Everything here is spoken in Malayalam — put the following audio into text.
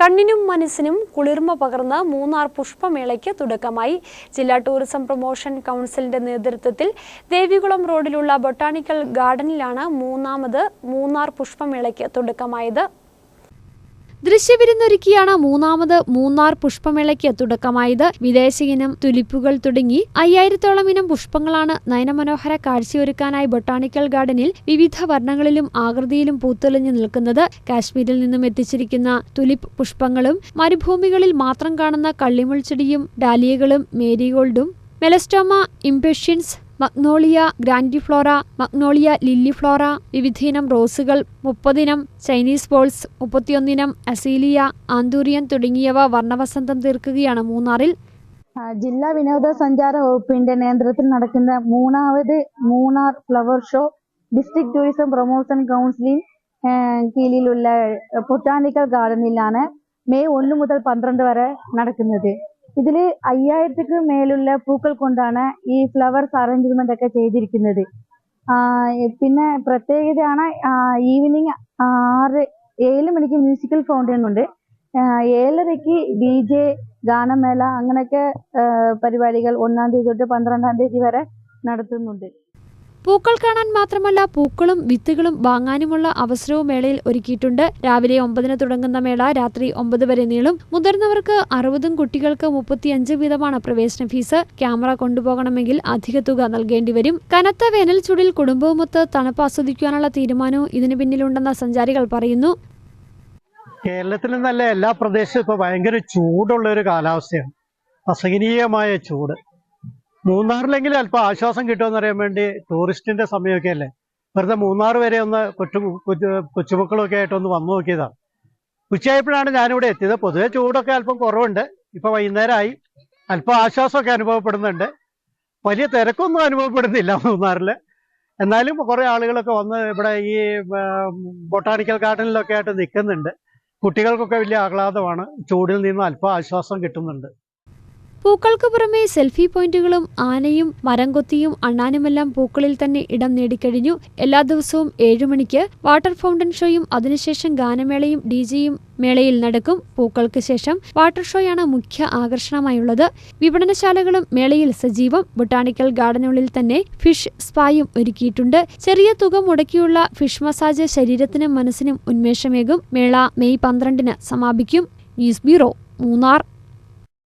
കണ്ണിനും മനസ്സിനും കുളിർമ പകർന്ന മൂന്നാർ പുഷ്പമേളയ്ക്ക് തുടക്കമായി. ജില്ലാ ടൂറിസം പ്രൊമോഷൻ കൗൺസിലിന്റെ നേതൃത്വത്തിൽ ദേവികുളം റോഡിലുള്ള ബൊട്ടാണിക്കൽ ഗാർഡനിലാണ് മൂന്നാമത് മൂന്നാർ പുഷ്പമേളയ്ക്ക് തുടക്കമായത്. ദൃശ്യവിരുന്നൊരുക്കിയാണ് മൂന്നാമത് മൂന്നാർ പുഷ്പമേളയ്ക്ക് തുടക്കമായത്. വിദേശ ഇനം തുലിപ്പുകൾ തുടങ്ങി അയ്യായിരത്തോളം ഇനം പുഷ്പങ്ങളാണ് നയനമനോഹര കാഴ്ചയൊരുക്കാനായി ബൊട്ടാണിക്കൽ ഗാർഡനിൽ വിവിധ വർണങ്ങളിലും ആകൃതിയിലും പൂത്തെളിഞ്ഞു നിൽക്കുന്നത്. കാശ്മീരിൽ നിന്നും എത്തിച്ചിരിക്കുന്ന തുലിപ്പ് പുഷ്പങ്ങളും മരുഭൂമികളിൽ മാത്രം കാണുന്ന കള്ളിമുൾച്ചെടിയും ഡാലിയകളും മേരിഗോൾഡും melastoma impatiens magnolia grandiflora magnolia liliflora വിവിധയിനം റോസുകൾ മുപ്പതിനം ചൈനീസ് ബോൾസ് മുപ്പത്തിയൊന്നിനം അസീലിയ ആന്തൂരിയൻ തുടങ്ങിയവ വർണവസന്തം തീർക്കുകയാണ് മൂന്നാറിൽ. ജില്ലാ വിനോദസഞ്ചാര വകുപ്പിന്റെ നേതൃത്വത്തിൽ നടക്കുന്ന മൂന്നാമത് Munnar flower show district tourism promotion കൗൺസിലിൻ കീഴിലുള്ള ബൊട്ടാണിക്കൽ ഗാർഡനിലാണ് മെയ് ഒന്ന് മുതൽ പന്ത്രണ്ട് വരെ നടക്കുന്നത്. ഇതിൽ അയ്യായിരത്തിക്ക് മേലുള്ള പൂക്കൾ കൊണ്ടാണ് ഈ ഫ്ലവർസ് അറേഞ്ച്മെന്റ് ഒക്കെ ചെയ്തിരിക്കുന്നത്. പിന്നെ പ്രത്യേകതയാണ് ഈവനിങ് ആറ് ഏഴ് മണിക്ക് മ്യൂസിക്കൽ ഫൗണ്ടൈൻ ഉണ്ട്. ഏഴരയ്ക്ക് ഡി ജെ ഗാനമേള അങ്ങനെയൊക്കെ പരിപാടികൾ ഒന്നാം തീയതി തൊട്ട് പന്ത്രണ്ടാം തീയതി വരെ നടത്തുന്നുണ്ട്. പൂക്കൾ കാണാൻ മാത്രമല്ല പൂക്കളും വിത്തുകളും വാങ്ങാനുമുള്ള അവസരവും മേളയിൽ ഒരുക്കിയിട്ടുണ്ട്. രാവിലെ ഒമ്പതിന് തുടങ്ങുന്ന മേള രാത്രി ഒമ്പത് വരെ നീളും. മുതിർന്നവർക്ക് അറുപതും കുട്ടികൾക്ക് മുപ്പത്തിയഞ്ച് വീതമാണ് പ്രവേശന ഫീസ്. ക്യാമറ കൊണ്ടുപോകണമെങ്കിൽ അധിക തുക നൽകേണ്ടി വരും. കനത്ത വേനൽ ചൂടിൽ കുടുംബവുമൊത്ത് തണുപ്പ് ആസ്വദിക്കാനുള്ള തീരുമാനവും ഇതിനു പിന്നിലുണ്ടെന്ന് സഞ്ചാരികൾ പറയുന്നു. കേരളത്തിൽ നല്ല എല്ലാ പ്രദേശത്തും ഇപ്പൊ ഭയങ്കര ചൂടുള്ള ഒരു കാലാവസ്ഥയാണ്. അസഹനീയമായ ചൂട്. മൂന്നാറിലെങ്കിലും അല്പം ആശ്വാസം കിട്ടുമെന്ന് അറിയാൻ വേണ്ടി ടൂറിസ്റ്റിന്റെ സമയമൊക്കെ അല്ലേ വെറുതെ മൂന്നാർ വരെ ഒന്ന് കൊച്ചു കൊച്ചു കൊച്ചുമക്കളൊക്കെ ആയിട്ടൊന്ന് വന്നു നോക്കിയതാണ്. ഉച്ചയായപ്പോഴാണ് ഞാനിവിടെ എത്തിയത്. പൊതുവെ ചൂടൊക്കെ അല്പം കുറവുണ്ട്. ഇപ്പൊ വൈകുന്നേരമായി. അല്പം ആശ്വാസമൊക്കെ അനുഭവപ്പെടുന്നുണ്ട്. വലിയ തിരക്കൊന്നും അനുഭവപ്പെടുന്നില്ല മൂന്നാറിൽ എന്നാലും കുറെ ആളുകളൊക്കെ വന്ന് ഇവിടെ ഈ ബൊട്ടാണിക്കൽ ഗാർഡനിലൊക്കെ ആയിട്ട് നിൽക്കുന്നുണ്ട്. കുട്ടികൾക്കൊക്കെ വലിയ ആഹ്ലാദമാണ്. ചൂടിൽ നിന്ന് അല്പം ആശ്വാസം കിട്ടുന്നുണ്ട്. പൂക്കൾക്ക് പുറമെ സെൽഫി പോയിന്റുകളും ആനയും മരം കൊത്തിയും അണ്ണാനുമെല്ലാം പൂക്കളിൽ തന്നെ ഇടം നേടിക്കഴിഞ്ഞു. എല്ലാ ദിവസവും ഏഴു മണിക്ക് വാട്ടർ ഫൗണ്ടൻ ഷോയും അതിനുശേഷം ഗാനമേളയും ഡി ജെയും മേളയിൽ നടക്കും. പൂക്കൾക്ക് ശേഷം വാട്ടർ ഷോയാണ് മുഖ്യ ആകർഷണമായുള്ളത്. വിപണനശാലകളും മേളയിൽ സജീവം. ബൊട്ടാണിക്കൽ ഗാർഡനുള്ളിൽ തന്നെ ഫിഷ് സ്പായും ഒരുക്കിയിട്ടുണ്ട്. ചെറിയ തുക മുടക്കിയുള്ള ഫിഷ് മസാജ് ശരീരത്തിനും മനസ്സിനും ഉന്മേഷമേകും. മേള മെയ് പന്ത്രണ്ടിന് സമാപിക്കും. News bureau Munnar.